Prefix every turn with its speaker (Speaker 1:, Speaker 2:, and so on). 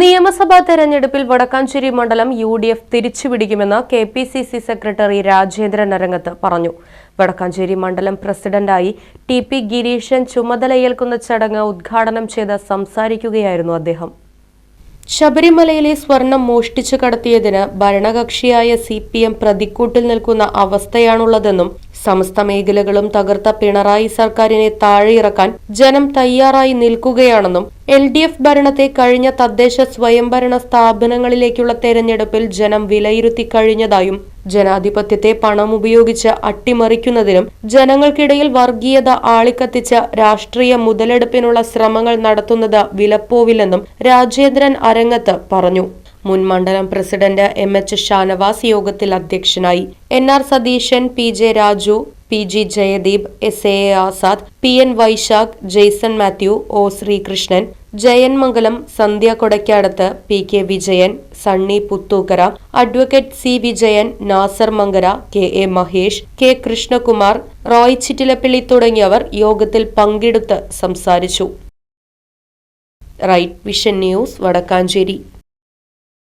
Speaker 1: നിയമസഭാ തെരഞ്ഞെടുപ്പിൽ വടക്കാഞ്ചേരി മണ്ഡലം യു ഡി എഫ് തിരിച്ചുപിടിക്കുമെന്ന് K P C C secretary Rajendran Arangath പറഞ്ഞു വടക്കാഞ്ചേരി മണ്ഡലം പ്രസിഡന്റായി ടി പി ഗിരീഷൻ ചുമതലയേൽക്കുന്ന ചടങ്ങ് ഉദ്ഘാടനം ചെയ്ത് സംസാരിക്കുകയായിരുന്നു അദ്ദേഹം
Speaker 2: ശബരിമലയിലെ സ്വർണം മോഷ്ടിച്ചു കടത്തിയതിന് ഭരണകക്ഷിയായ സി പി എം പ്രതിക്കൂട്ടിൽ നിൽക്കുന്ന അവസ്ഥയാണുള്ളതെന്നും സമസ്ത മേഖലകളും തകർത്ത പിണറായി സർക്കാരിനെ താഴെയിറക്കാൻ ജനം തയ്യാറായി നിൽക്കുകയാണെന്നും എൽ ഡി എഫ് ഭരണത്തെ കഴിഞ്ഞ തദ്ദേശ സ്വയംഭരണ സ്ഥാപനങ്ങളിലേക്കുള്ള തെരഞ്ഞെടുപ്പിൽ ജനം വിലയിരുത്തി കഴിഞ്ഞതായും ജനാധിപത്യത്തെ പണം ഉപയോഗിച്ച് അട്ടിമറിക്കുന്നതിനും ജനങ്ങൾക്കിടയിൽ വർഗീയത ആളിക്കത്തിച്ച രാഷ്ട്രീയ മുതലെടുപ്പിനുള്ള ശ്രമങ്ങൾ നടത്തുന്നത് വിലപ്പോവില്ലെന്നും രാജേന്ദ്രൻ അരങ്ങത്ത് പറഞ്ഞു മുൻ മണ്ഡലം പ്രസിഡന്റ് എം എച്ച് ഷാനവാസ് യോഗത്തിൽ അധ്യക്ഷനായി N R Satheesan P J Raju P G Jayadeep S A Azad P N Vaishakh Jaison Mathew O Sreekrishnan Jayanmangalam Sandhya Kodakkadath P K Vijayan Sunny Puthookkara advocate C Vijayan Nasar Mangara K A Mahesh K Krishnakumar Roy Chittilappilly തുടങ്ങിയവർ യോഗത്തിൽ പങ്കെടുത്ത് സംസാരിച്ചു
Speaker 3: റൈറ്റ് വിഷൻ ന്യൂസ് വടക്കാഞ്ചേരി